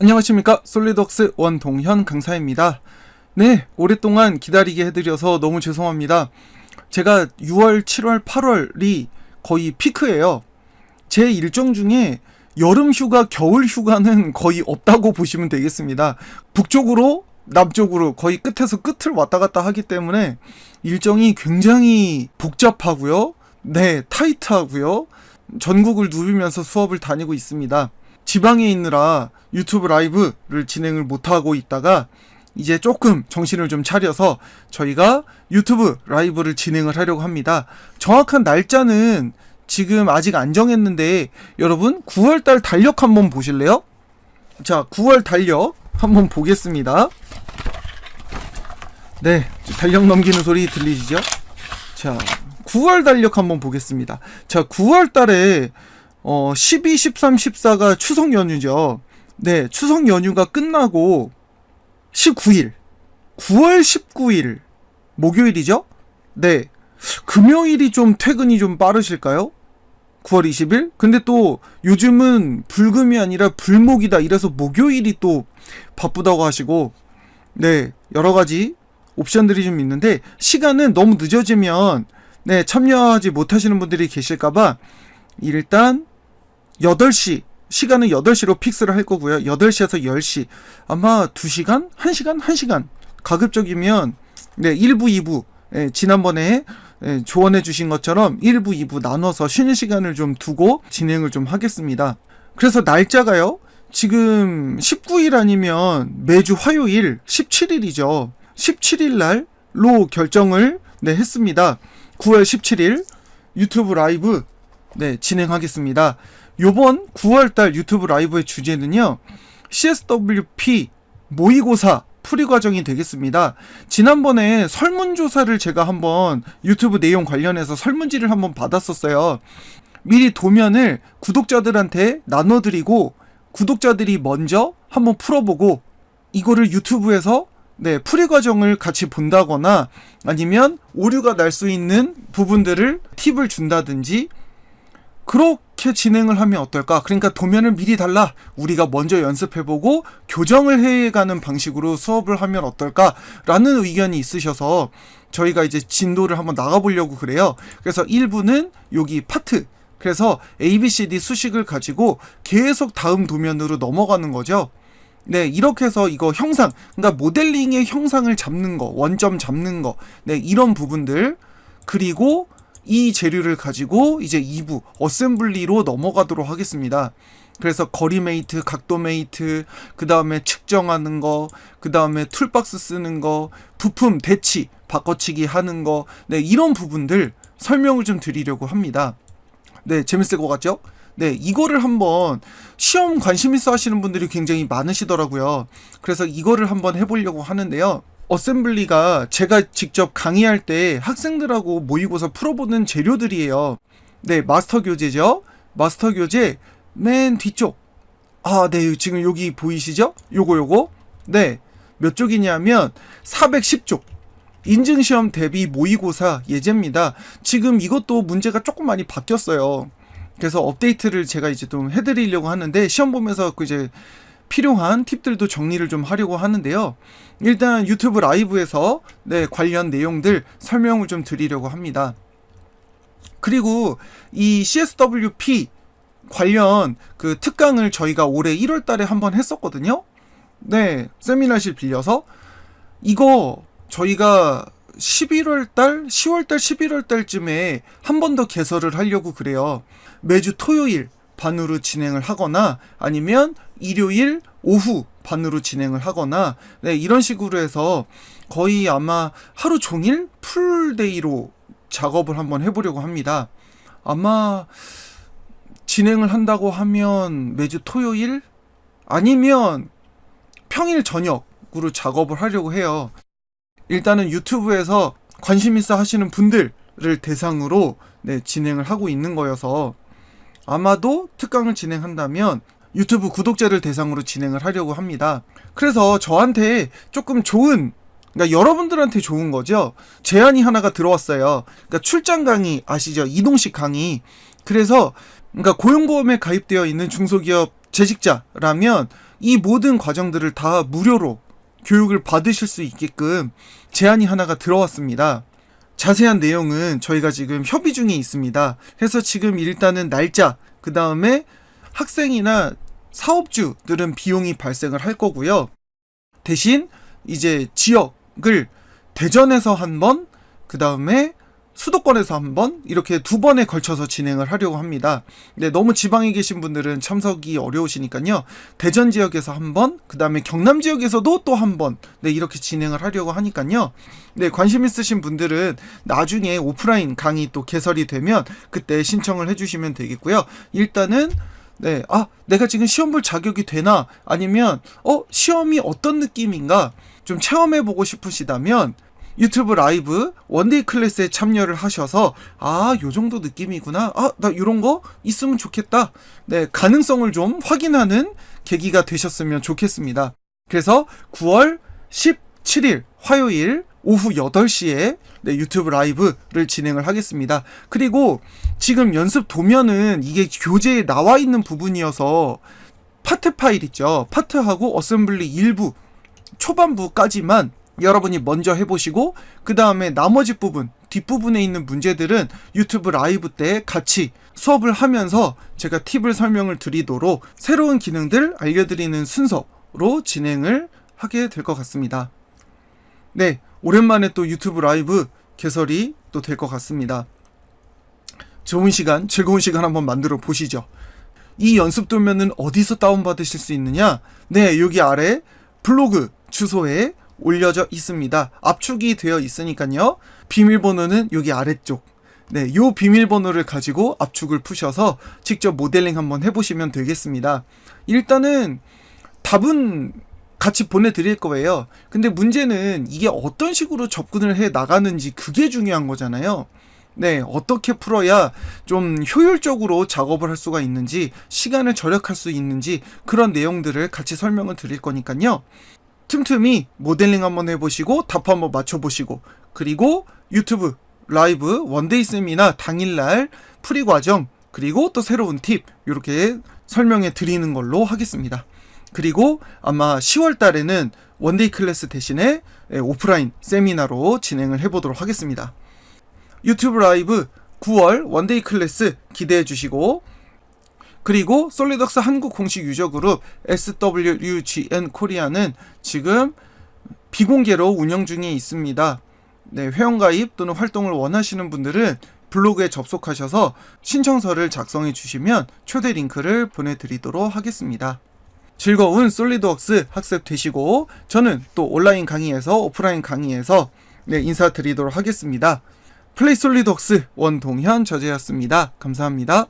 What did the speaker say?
안녕하십니까 솔리덕스 원동현 강사입니다. 네 오랫동안 기다리게 해드려서 너무 죄송합니다. 제가 6월, 7월, 8월이 거의 피크예요. 제 일정 중에 여름 휴가, 겨울 휴가는 거의 없다고 보시면 되겠습니다. 북쪽으로 남쪽으로 거의 끝에서 끝을 왔다 갔다 하기 때문에 일정이 굉장히 복잡하고요. 네, 타이트하고요. 전국을 누비면서 수업을 다니고 있습니다. 지방에 있느라 유튜브 라이브를 진행을 못하고 있다가 이제 조금 정신을 좀 차려서 저희가 유튜브 라이브를 진행을 하려고 합니다. 정확한 날짜는 지금 아직 안 정했는데 여러분 9월달 달력 한번 보실래요? 자, 9월 달력 한번 보겠습니다. 네, 달력 넘기는 소리 들리시죠? 자, 9월 달력 한번 보겠습니다. 자, 9월 달에 어 12, 13, 14가 추석 연휴죠. 네, 추석 연휴가 끝나고 19일, 9월 19일 목요일이죠? 네. 금요일이 좀 퇴근이 좀 빠르실까요? 9월 20일? 근데 또 요즘은 불금이 아니라 불목이다 이래서 목요일이 또 바쁘다고 하시고 네, 여러 가지 옵션들이 좀 있는데 시간은 너무 늦어지면 네, 참여하지 못하시는 분들이 계실까봐 일단 8시 시간은 8시로 픽스를 할 거고요. 8시에서 10시. 아마 2시간? 1시간? 1시간. 가급적이면 네, 1부, 2부. 예, 지난번에 예, 조언해 주신 것처럼 1부, 2부 나눠서 쉬는 시간을 좀 두고 진행을 좀 하겠습니다. 그래서 날짜가요. 지금 19일 아니면 매주 화요일 17일이죠. 17일 날로 결정을 네, 했습니다. 9월 17일 유튜브 라이브 네, 진행하겠습니다. 요번 9월달 유튜브 라이브의 주제는요, CSWP 모의고사 풀이 과정이 되겠습니다. 지난번에 설문조사를 제가 한번 유튜브 내용 관련해서 설문지를 한번 받았었어요. 미리 도면을 구독자들한테 나눠드리고, 구독자들이 먼저 한번 풀어보고, 이거를 유튜브에서 네, 풀이 과정을 같이 본다거나 아니면 오류가 날 수 있는 부분들을 팁을 준다든지 그렇게 진행을 하면 어떨까? 그러니까 도면을 미리 달라. 우리가 먼저 연습해보고 교정을 해가는 방식으로 수업을 하면 어떨까? 라는 의견이 있으셔서 저희가 이제 진도를 한번 나가보려고 그래요. 그래서 1부는 여기 파트. 그래서 ABCD 수식을 가지고 계속 다음 도면으로 넘어가는 거죠. 네, 이렇게 해서 이거 형상, 그러니까 모델링의 형상을 잡는 거, 원점 잡는 거, 네, 이런 부분들. 그리고 이 재료를 가지고 이제 2부 어셈블리로 넘어가도록 하겠습니다. 그래서 거리 메이트, 각도 메이트, 그 다음에 측정하는 거, 그 다음에 툴박스 쓰는 거, 부품 대치, 바꿔치기 하는 거, 네, 이런 부분들 설명을 좀 드리려고 합니다. 네, 재밌을 것 같죠? 네, 이거를 한번 시험 관심 있어 하시는 분들이 굉장히 많으시더라고요. 그래서 이거를 한번 해보려고 하는데요. 어셈블리가 제가 직접 강의할 때 학생들하고 모의고사 풀어보는 재료들이에요. 네, 마스터 교재죠. 마스터 교재 맨 뒤쪽. 아, 네, 지금 여기 보이시죠? 요거 요거. 네, 몇 쪽이냐면 410쪽. 인증시험 대비 모의고사 예제입니다. 지금 이것도 문제가 조금 많이 바뀌었어요. 그래서 업데이트를 제가 이제 좀 해드리려고 하는데 시험 보면서 그 이제 필요한 팁들도 정리를 좀 하려고 하는데요. 일단 유튜브 라이브에서 네, 관련 내용들 설명을 좀 드리려고 합니다. 그리고 이 CSWP 관련 그 특강을 저희가 올해 1월 달에 한번 했었거든요. 네, 세미나실 빌려서 이거 저희가 11월 달, 10월 달, 11월 달쯤에 한 번 더 개설을 하려고 그래요. 매주 토요일 반으로 진행을 하거나 아니면 일요일 오후 반으로 진행을 하거나 네, 이런 식으로 해서 거의 아마 하루 종일 풀데이로 작업을 한번 해보려고 합니다. 아마 진행을 한다고 하면 매주 토요일 아니면 평일 저녁으로 작업을 하려고 해요. 일단은 유튜브에서 관심 있어 하시는 분들을 대상으로 네, 진행을 하고 있는 거여서 아마도 특강을 진행한다면 유튜브 구독자를 대상으로 진행을 하려고 합니다. 그래서 저한테 조금 좋은 그러니까 여러분들한테 좋은 거죠. 제안이 하나가 들어왔어요. 그러니까 출장 강의 아시죠? 이동식 강의. 그래서 그러니까 고용보험에 가입되어 있는 중소기업 재직자라면 이 모든 과정들을 다 무료로 교육을 받으실 수 있게끔 제안이 하나가 들어왔습니다. 자세한 내용은 저희가 지금 협의 중에 있습니다. 그래서 지금 일단은 날짜, 그 다음에 학생이나 사업주들은 비용이 발생을 할 거고요. 대신 이제 지역을 대전에서 한 번, 그 다음에 수도권에서 한 번, 이렇게 두 번에 걸쳐서 진행을 하려고 합니다. 네, 너무 지방에 계신 분들은 참석이 어려우시니까요. 대전 지역에서 한 번, 그 다음에 경남 지역에서도 또 한 번, 네, 이렇게 진행을 하려고 하니까요. 네, 관심 있으신 분들은 나중에 오프라인 강의 또 개설이 되면 그때 신청을 해주시면 되겠고요. 일단은 네, 아, 내가 지금 시험 볼 자격이 되나? 아니면, 어, 시험이 어떤 느낌인가? 좀 체험해보고 싶으시다면, 유튜브 라이브 원데이 클래스에 참여를 하셔서, 아, 요 정도 느낌이구나. 아, 나 요런 거 있으면 좋겠다. 네, 가능성을 좀 확인하는 계기가 되셨으면 좋겠습니다. 그래서 9월 17일 화요일 오후 8시에 네, 유튜브 라이브를 진행을 하겠습니다. 그리고 지금 연습 도면은 이게 교재에 나와 있는 부분이어서 파트 파일 있죠. 파트하고 어셈블리 일부 초반부까지만 여러분이 먼저 해보시고 그 다음에 나머지 부분 뒷부분에 있는 문제들은 유튜브 라이브 때 같이 수업을 하면서 제가 팁을 설명을 드리도록 새로운 기능들 알려드리는 순서로 진행을 하게 될 것 같습니다. 네, 오랜만에 또 유튜브 라이브 개설이 또 될 것 같습니다. 좋은 시간, 즐거운 시간 한번 만들어 보시죠. 이 연습 도면은 어디서 다운받으실 수 있느냐? 네, 여기 아래 블로그 주소에 올려져 있습니다. 압축이 되어 있으니까요. 비밀번호는 여기 아래쪽. 네, 요 비밀번호를 가지고 압축을 푸셔서 직접 모델링 한번 해보시면 되겠습니다. 일단은 답은 같이 보내드릴 거예요. 근데 문제는 이게 어떤 식으로 접근을 해 나가는지 그게 중요한 거잖아요. 네, 어떻게 풀어야 좀 효율적으로 작업을 할 수가 있는지, 시간을 절약할 수 있는지 그런 내용들을 같이 설명을 드릴 거니까요. 틈틈이 모델링 한번 해보시고 답 한번 맞춰보시고 그리고 유튜브 라이브 원데이 세미나 당일날 프리 과정 그리고 또 새로운 팁 이렇게 설명해 드리는 걸로 하겠습니다. 그리고 아마 10월 달에는 원데이 클래스 대신에 예, 오프라인 세미나로 진행을 해보도록 하겠습니다. 유튜브 라이브 9월 원데이 클래스 기대해 주시고 그리고 솔리덕스 한국 공식 유저 그룹 SWUGN 코리아는 지금 비공개로 운영 중에 있습니다. 네, 회원가입 또는 활동을 원하시는 분들은 블로그에 접속하셔서 신청서를 작성해 주시면 초대 링크를 보내드리도록 하겠습니다. 즐거운 솔리드웍스 학습 되시고 저는 또 온라인 강의에서 오프라인 강의에서 네, 인사드리도록 하겠습니다. 플레이 솔리드웍스 원동현 저자였습니다. 감사합니다.